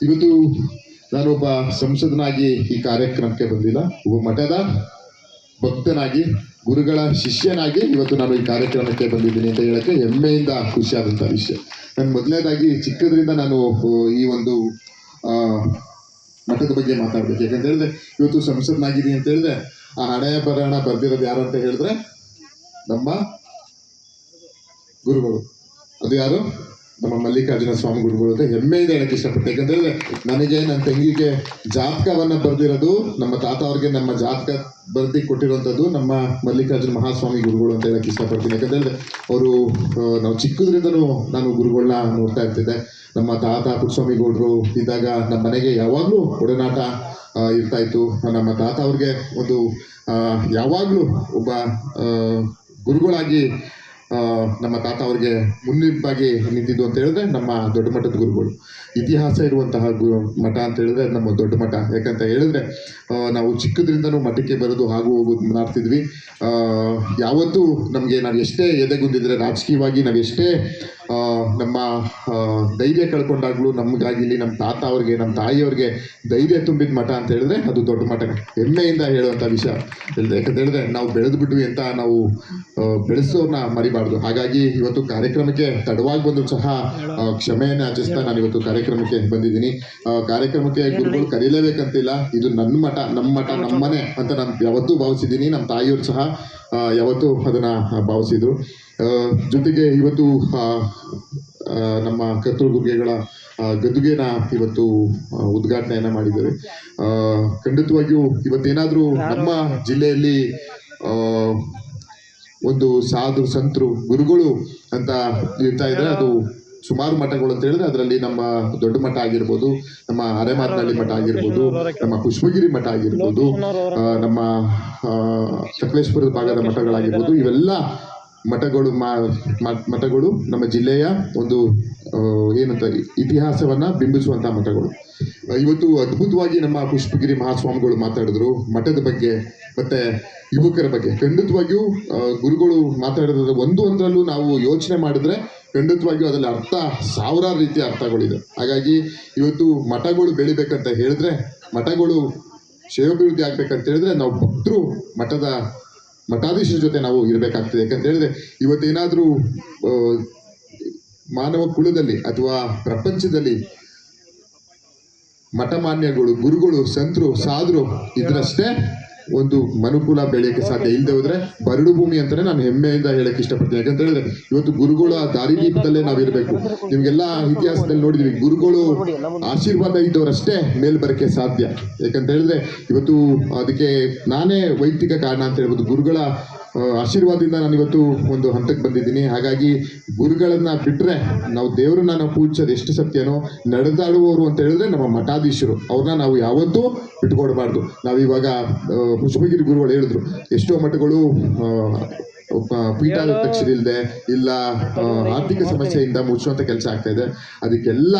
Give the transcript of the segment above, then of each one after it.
ಇವತ್ತು ನಾನೊಬ್ಬ ಸಂಸದನಾಗಿ ಈ ಕಾರ್ಯಕ್ರಮಕ್ಕೆ ಬಂದಿಲ್ಲ. ಒಬ್ಬ ಮಠದ ಭಕ್ತನಾಗಿ ಗುರುಗಳ ಶಿಷ್ಯನಾಗಿ ಇವತ್ತು ನಾನು ಈ ಕಾರ್ಯಕ್ರಮಕ್ಕೆ ಬಂದಿದ್ದೀನಿ ಅಂತ ಹೇಳಕ್ಕೆ ಹೆಮ್ಮೆಯಿಂದ ಖುಷಿಯಾದಂಥ ವಿಷಯ. ನಾನು ಮೊದಲನೇದಾಗಿ ಚಿಕ್ಕದ್ರಿಂದ ನಾನು ಈ ಒಂದು ಆ, ಮಠದ ಬಗ್ಗೆ ಮಾತಾಡ್ಬೇಕು. ಯಾಕಂತ ಹೇಳಿದ್ರೆ ಇವತ್ತು ಸಂಸದನಾಗಿದ್ದೀನಿ ಅಂತ ಹೇಳಿದ್ರೆ ಆ ಹಣೆಯ ಬರಹಣ ಬರ್ದಿರೋದು ಯಾರು ಅಂತ ಹೇಳಿದ್ರೆ ನಮ್ಮ ಗುರುಗಳು. ಅದು ಯಾರು? ನಮ್ಮ ಮಲ್ಲಿಕಾರ್ಜುನ ಸ್ವಾಮಿ ಗುರುಗಳು ಅಂತ ಹೆಮ್ಮೆಯಿಂದ ಹೇಳಕ್ಕೆ ಇಷ್ಟಪಟ್ಟೆ. ಯಾಕಂದ್ರೆ ನನಗೆ ನನ್ನ ತಂಗಿಗೆ ಜಾತಕವನ್ನ ಬರೆದಿರೋದು, ನಮ್ಮ ತಾತ ಅವ್ರಿಗೆ ನಮ್ಮ ಜಾತಕ ಬರ್ದಿ ಕೊಟ್ಟಿರುವಂಥದ್ದು ನಮ್ಮ ಮಲ್ಲಿಕಾರ್ಜುನ ಮಹಾಸ್ವಾಮಿ ಗುರುಗಳು ಅಂತ ಹೇಳಕ್ಕೆ ಇಷ್ಟಪಡ್ತೀನಿ. ಯಾಕಂದ್ರೆ ಅವರು ನಾವು ಚಿಕ್ಕದ್ರಿಂದನೂ ನಾನು ಗುರುಗಳನ್ನ ನೋಡ್ತಾ ಇರ್ತಿದ್ದೆ. ನಮ್ಮ ತಾತ ಪುಟ್ಸ್ವಾಮಿ ಗೌಡ್ರು ಇದ್ದಾಗ ನಮ್ಮ ಮನೆಗೆ ಯಾವಾಗಲೂ ಒಡನಾಟ ಇರ್ತಾ ಇತ್ತು. ನಮ್ಮ ತಾತ ಅವ್ರಿಗೆ ಒಂದು ಯಾವಾಗಲೂ ಒಬ್ಬ ಗುರುಗಳಾಗಿ ನಮ್ಮ ತಾತ ಅವ್ರಿಗೆ ಮುನ್ನಿಂಪಾಗಿ ನಿಂತಿದ್ದು ಅಂತ ಹೇಳಿದ್ರೆ ನಮ್ಮ ದೊಡ್ಡ ಮಠದ ಗುರುಗಳು. ಇತಿಹಾಸ ಇರುವಂತಹ ಗು ಮಠ ಅಂತ ಹೇಳಿದ್ರೆ ನಮ್ಮ ದೊಡ್ಡ ಮಠ. ಯಾಕಂತ ಹೇಳಿದ್ರೆ ನಾವು ಚಿಕ್ಕದ್ರಿಂದನೂ ಮಠಕ್ಕೆ ಬರೋದು ಹಾಗೂ ಹೋಗೋದು ಮಾಡ್ತಿದ್ವಿ. ಯಾವತ್ತೂ ನಮಗೆ ನಾವು ಎಷ್ಟೇ ಎದೆಗುಂದಿದ್ರೆ ರಾಜಕೀಯವಾಗಿ ನಾವು ಎಷ್ಟೇ ಆ, ನಮ್ಮ ಧೈರ್ಯ ಕಳ್ಕೊಂಡಾಗ್ಲೂ ನಮಗಾಗಿಲಿ ನಮ್ಮ ತಾತ ಅವ್ರಿಗೆ, ನಮ್ಮ ತಾಯಿಯವ್ರಿಗೆ ಧೈರ್ಯ ತುಂಬಿದ ಮಠ ಅಂತ ಹೇಳಿದ್ರೆ ಅದು ದೊಡ್ಡ ಮಠ. ಹೆಮ್ಮೆಯಿಂದ ಹೇಳುವಂಥ ವಿಷಯ. ಯಾಕಂತ ಹೇಳಿದ್ರೆ ನಾವು ಬೆಳೆದು ಬಿಟ್ವಿ ಅಂತ ನಾವು ಬೆಳೆಸೋರ್ನ ಮರಿಬಾರ್ದು. ಹಾಗಾಗಿ ಇವತ್ತು ಕಾರ್ಯಕ್ರಮಕ್ಕೆ ತಡವಾಗಿ ಬಂದರೂ ಸಹ ಕ್ಷಮೆಯನ್ನು ಆಚರಿಸ್ತಾ ನಾನು ಇವತ್ತು ಕಾರ್ಯಕ್ರಮಕ್ಕೆ ಬಂದಿದ್ದೀನಿ. ಕಾರ್ಯಕ್ರಮಕ್ಕೆ ಗುರುಗಳು ಕರೀಲೇಬೇಕಂತಿಲ್ಲ. ಇದು ನನ್ನ ಮಠ, ನಮ್ಮ ಮಠ, ನಮ್ಮನೆ ಅಂತ ನಾನು ಯಾವತ್ತೂ ಭಾವಿಸಿದ್ದೀನಿ. ನಮ್ಮ ತಾಯಿಯವರು ಸಹ ಯಾವತ್ತೂ ಅದನ್ನ ಭಾವಿಸಿದ್ರು. ಜೊತೆಗೆ ಇವತ್ತು ನಮ್ಮ ಕರ್ತೃ ಗುರುಗೆಗಳ ಆ, ಗದ್ದುಗೆನ ಇವತ್ತು ಉದ್ಘಾಟನೆಯನ್ನು ಮಾಡಿದ್ದಾರೆ. ಖಂಡಿತವಾಗಿಯೂ ಇವತ್ತೇನಾದರೂ ನಮ್ಮ ಜಿಲ್ಲೆಯಲ್ಲಿ ಒಂದು ಸಾಧು ಸಂತರು ಗುರುಗಳು ಅಂತ ಇರ್ತಾ ಇದ್ರೆ ಅದು ಸುಮಾರು ಮಠಗಳು ಅಂತ ಹೇಳಿದ್ರೆ ಅದರಲ್ಲಿ ನಮ್ಮ ದೊಡ್ಡ ಮಠ ಆಗಿರ್ಬೋದು ನಮ್ಮ ಅರೆಮಾರ್ನಹಳ್ಳಿ ಮಠ ಆಗಿರ್ಬೋದು ನಮ್ಮ ಪುಷ್ಪಗಿರಿ ಮಠ ಆಗಿರ್ಬೋದು ನಮ್ಮ ಆ, ಸಕಲೇಶ್ಪುರದ ಭಾಗದ ಮಠಗಳಾಗಿರ್ಬೋದು ಇವೆಲ್ಲ ಮಠಗಳು ಮಠಗಳು ನಮ್ಮ ಜಿಲ್ಲೆಯ ಒಂದು ಏನಂತ ಇತಿಹಾಸವನ್ನ ಬಿಂಬಿಸುವಂತ ಮಠಗಳು. ಇವತ್ತು ಅದ್ಭುತವಾಗಿ ನಮ್ಮ ಪುಷ್ಪಗಿರಿ ಮಹಾಸ್ವಾಮಿಗಳು ಮಾತಾಡಿದ್ರು ಮಠದ ಬಗ್ಗೆ ಮತ್ತೆ ಯುವಕರ ಬಗ್ಗೆ. ಖಂಡಿತವಾಗಿಯೂ ಗುರುಗಳು ಮಾತಾಡಿದ್ರೆ ಒಂದು ಒಂದರಲ್ಲೂ ನಾವು ಯೋಚನೆ ಮಾಡಿದ್ರೆ ಖಂಡಿತವಾಗಿಯೂ ಅದರಲ್ಲಿ ಅರ್ಥ, ಸಾವಿರಾರು ರೀತಿಯ ಅರ್ಥಗಳಿದೆ. ಹಾಗಾಗಿ ಇವತ್ತು ಮಠಗಳು ಬೆಳಿಬೇಕಂತ ಹೇಳಿದ್ರೆ, ಮಠಗಳು ಶ್ರೇಯೋಭಿವೃದ್ಧಿ ಆಗ್ಬೇಕಂತ ಹೇಳಿದ್ರೆ ನಾವು ಭಕ್ತರು ಮಠದ ಮಠಾಧೀಶರ ಜೊತೆ ನಾವು ಇರಬೇಕಾಗ್ತದೆ. ಯಾಕಂತ ಹೇಳಿದ್ರೆ ಇವತ್ತೇನಾದರೂ ಮಾನವ ಕುಲದಲ್ಲಿ ಅಥವಾ ಪ್ರಪಂಚದಲ್ಲಿ ಮಠಮಾನ್ಯಗಳು, ಗುರುಗಳು, ಸಂತರು, ಸಾಧರು ಇದ್ರಷ್ಟೇ ಒಂದು ಮನುಕುಲ ಬೆಳೆಯಕ್ಕೆ ಸಾಧ್ಯ. ಇಲ್ಲದೆ ಹೋದ್ರೆ ಬರಡು ಭೂಮಿ ಅಂತಾನೆ ನಾನು ಹೆಮ್ಮೆಯಿಂದ ಹೇಳಕ್ ಇಷ್ಟಪಡ್ತೀನಿ. ಯಾಕಂತ ಹೇಳಿದ್ರೆ ಇವತ್ತು ಆ ದಾರಿದೀಪದಲ್ಲೇ ನಾವಿರಬೇಕು. ನಿಮ್ಗೆಲ್ಲ ಇತಿಹಾಸದಲ್ಲಿ ನೋಡಿದ್ವಿ. ಗುರುಗಳು ಆಶೀರ್ವಾದ ಇದ್ದವರಷ್ಟೇ ಮೇಲ್ ಬರಕ್ಕೆ ಸಾಧ್ಯ. ಯಾಕಂತ ಹೇಳಿದ್ರೆ ಇವತ್ತು ಅದಕ್ಕೆ ನಾನೇ ವೈಯಕ್ತಿಕ ಕಾರಣ ಅಂತ ಹೇಳ್ಬೋದು. ಗುರುಗಳ ಆಶೀರ್ವಾದದಿಂದ ನಾನು ಇವತ್ತು ಒಂದು ಹಂತಕ್ಕೆ ಬಂದಿದ್ದೀನಿ. ಹಾಗಾಗಿ ಗುರುಗಳನ್ನ ಬಿಟ್ರೆ ನಾವು ದೇವರನ್ನ ನಾವು ಪೂಜಿಸೋದು ಎಷ್ಟು ಸತ್ಯನೋ, ನಡೆದಾಡುವವರು ಅಂತ ಹೇಳಿದ್ರೆ ನಮ್ಮ ಮಠಾಧೀಶರು. ಅವ್ರನ್ನ ನಾವು ಯಾವತ್ತೂ ಬಿಟ್ಕೊಡ್ಬಾರ್ದು ನಾವಿವಾಗ ಪುಷ್ಪಗಿರಿ ಗುರುಗಳು ಹೇಳಿದ್ರು, ಎಷ್ಟೋ ಮಠಗಳು ಪೀಠಾಧ್ಯಕ್ಷರಿಲ್ಲದೆ ಇಲ್ಲ ಆರ್ಥಿಕ ಸಮಸ್ಯೆಯಿಂದ ಮುಚ್ಚುವಂತ ಕೆಲಸ ಆಗ್ತಾ ಇದೆ. ಅದಕ್ಕೆಲ್ಲ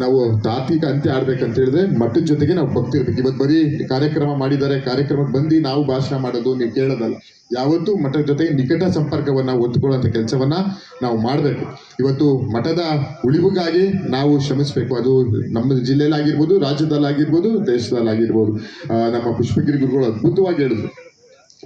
ನಾವು ತಾತ್ವಿಕ ಅಂತ್ಯ ಆಡ್ಬೇಕಂತ ಹೇಳಿದ್ರೆ ಮಠದ ಜೊತೆಗೆ ನಾವು ಭಕ್ತಿರ್ಬೇಕು ಇವತ್ತು ಬರೀ ಕಾರ್ಯಕ್ರಮ ಮಾಡಿದ್ದಾರೆ ಕಾರ್ಯಕ್ರಮಕ್ಕೆ ಬಂದು ನಾವು ಭಾಷಣ ಮಾಡೋದು ನೀವು ಕೇಳೋದಲ್ಲ. ಯಾವತ್ತೂ ಮಠದ ಜೊತೆಗೆ ನಿಕಟ ಸಂಪರ್ಕವನ್ನ ಒತ್ತುಕೊಳ್ಳುವಂತ ಕೆಲಸವನ್ನ ನಾವು ಮಾಡಬೇಕು. ಇವತ್ತು ಮಠದ ಉಳಿವಿಗಾಗಿ ನಾವು ಶ್ರಮಿಸಬೇಕು. ಅದು ನಮ್ಮ ಜಿಲ್ಲೆಯಲ್ಲಾಗಿರ್ಬೋದು ರಾಜ್ಯದಲ್ಲಾಗಿರ್ಬೋದು ದೇಶದಲ್ಲಾಗಿರ್ಬೋದು. ನಮ್ಮ ಪುಷ್ಪಗಿರಿ ಗುರುಗಳು ಅದ್ಭುತವಾಗಿ ಹೇಳಿದ್ರು.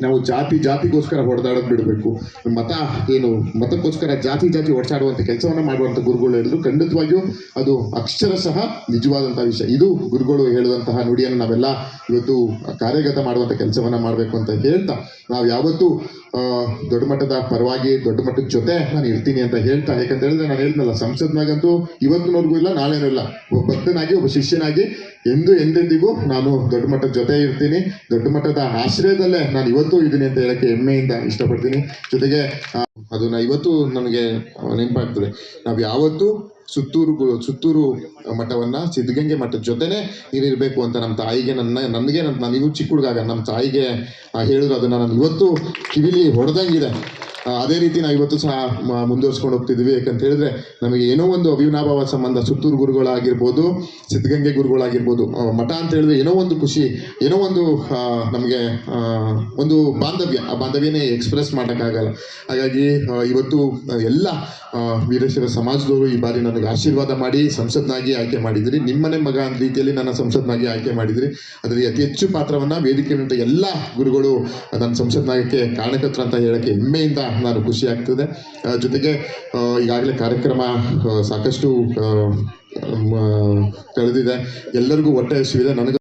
ನಾವು ಜಾತಿ ಜಾತಿಗೋಸ್ಕರ ಹೊಡೆದಾಡೋದು ಬಿಡಬೇಕು. ಮತ ಏನು ಮತಕ್ಕೋಸ್ಕರ ಜಾತಿ ಜಾತಿ ಹೊಡೆಸಾಡುವಂಥ ಕೆಲಸವನ್ನು ಮಾಡುವಂಥ ಗುರುಗಳು ಹೇಳಿದ್ರು ಖಂಡಿತವಾಗಿಯೂ ಅದು ಅಕ್ಷರ ಸಹ ನಿಜವಾದಂಥ ವಿಷಯ. ಇದು ಗುರುಗಳು ಹೇಳುವಂತಹ ನುಡಿಯನ್ನು ನಾವೆಲ್ಲ ಇವತ್ತು ಕಾರ್ಯಗತ ಮಾಡುವಂಥ ಕೆಲಸವನ್ನು ಮಾಡಬೇಕು ಅಂತ ಹೇಳ್ತಾ ನಾವು ಯಾವತ್ತೂ ದೊಡ್ಡ ಮಟ್ಟದ ಪರವಾಗಿ, ದೊಡ್ಡ ಮಟ್ಟದ ಜೊತೆ ನಾನು ಇರ್ತೀನಿ ಅಂತ ಹೇಳ್ತಾ. ಯಾಕಂತ ಹೇಳಿದ್ರೆ ನಾನು ಹೇಳ್ದಲ್ಲ ಸಂಸತ್ನಾಗಂತೂ ಇವತ್ತಿನವರೆಗೂ ಇಲ್ಲ, ನಾಳೆನೂ ಇಲ್ಲ. ಒಬ್ಬ ಭಕ್ತನಾಗಿ, ಒಬ್ಬ ಶಿಷ್ಯನಾಗಿ ಎಂದು ಎಂದೆಂದಿಗೂ ನಾನು ದೊಡ್ಡ ಮಟ್ಟದ ಜೊತೆ ಇರ್ತೀನಿ. ದೊಡ್ಡ ಮಟ್ಟದ ಆಶ್ರಯದಲ್ಲೇ ನಾನು ಇವತ್ತು ಇದ್ದೀನಿ ಅಂತ ಹೇಳಕ್ಕೆ ಹೆಮ್ಮೆಯಿಂದ ಇಷ್ಟಪಡ್ತೀನಿ. ಜೊತೆಗೆ ಅದನ್ನು ಇವತ್ತು ನನಗೆ ನೆನಪಾಗ್ತದೆ. ನಾವು ಯಾವತ್ತೂ ಸುತ್ತೂರು ಸುತ್ತೂರು ಮಠವನ್ನ, ಸಿದ್ಧಗಂಗೆ ಮಠದ ಜೊತೆನೆ ಇರಿರ್ಬೇಕು ಅಂತ ನಮ್ಮ ತಾಯಿಗೆ ನನ್ನ, ನನಗೆ ನನ್ನ ನಾನು ಇವು ಚಿಕ್ಕ ಹುಡುಗಾಗ ನಮ್ಮ ತಾಯಿಗೆ ಹೇಳಿದ್ರು. ಅದನ್ನ ನಾನು ಇವತ್ತು ಕಿವಿಲಿ ಹೊಡೆದಂಗಿದೆ. ಅದೇ ರೀತಿ ನಾವು ಇವತ್ತು ಸಹ ಮುಂದುವರ್ಸ್ಕೊಂಡು ಹೋಗ್ತಿದ್ವಿ ಯಾಕಂತ ಹೇಳಿದ್ರೆ ನಮಗೆ ಏನೋ ಒಂದು ಅವಿನಾಭಾವ ಸಂಬಂಧ ಸುತ್ತೂರು ಗುರುಗಳಾಗಿರ್ಬೋದು, ಸಿದ್ಧಗಂಗೆ ಗುರುಗಳಾಗಿರ್ಬೋದು ಮಠ ಅಂತ ಹೇಳಿದ್ರೆ ಏನೋ ಒಂದು ಖುಷಿ, ಏನೋ ಒಂದು ನಮಗೆ ಒಂದು ಬಾಂಧವ್ಯ. ಆ ಬಾಂಧವ್ಯನೇ ಎಕ್ಸ್ಪ್ರೆಸ್ ಮಾಡೋಕ್ಕಾಗಲ್ಲ. ಹಾಗಾಗಿ ಇವತ್ತು ಎಲ್ಲ ವೀರಶೈವ ಸಮಾಜದವರು ಈ ಬಾರಿ ನನಗೆ ಆಶೀರ್ವಾದ ಮಾಡಿ, ಸಂಸತ್ನಾಗಿ ಆಯ್ಕೆ ಮಾಡಿದ್ರಿ. ನಿಮ್ಮನೆ ಮಗ ಅಂತ ರೀತಿಯಲ್ಲಿ ನನ್ನ ಸಂಸತ್ನಾಗಿ ಆಯ್ಕೆ ಮಾಡಿದ್ರಿ. ಅದರಲ್ಲಿ ಅತಿ ಹೆಚ್ಚು ಪಾತ್ರವನ್ನ ವೇದಿಕೆ ಎಲ್ಲ ಗುರುಗಳು ನನ್ನ ಸಂಸತ್ನಾಗಕ್ಕೆ ಕಾರಣಕರ್ತರು ಅಂತ ಹೇಳಕ್ಕೆ ಹೆಮ್ಮೆಯಿಂದ ನಾನು ಖುಷಿ ಆಗ್ತದೆ. ಜೊತೆಗೆ ಈಗಾಗಲೇ ಕಾರ್ಯಕ್ರಮ ಸಾಕಷ್ಟು ಕಳೆದಿದೆ. ಎಲ್ಲರಿಗೂ ಹೊಟ್ಟೆ ಹಸಿವಿದೆ. ನನಗೆ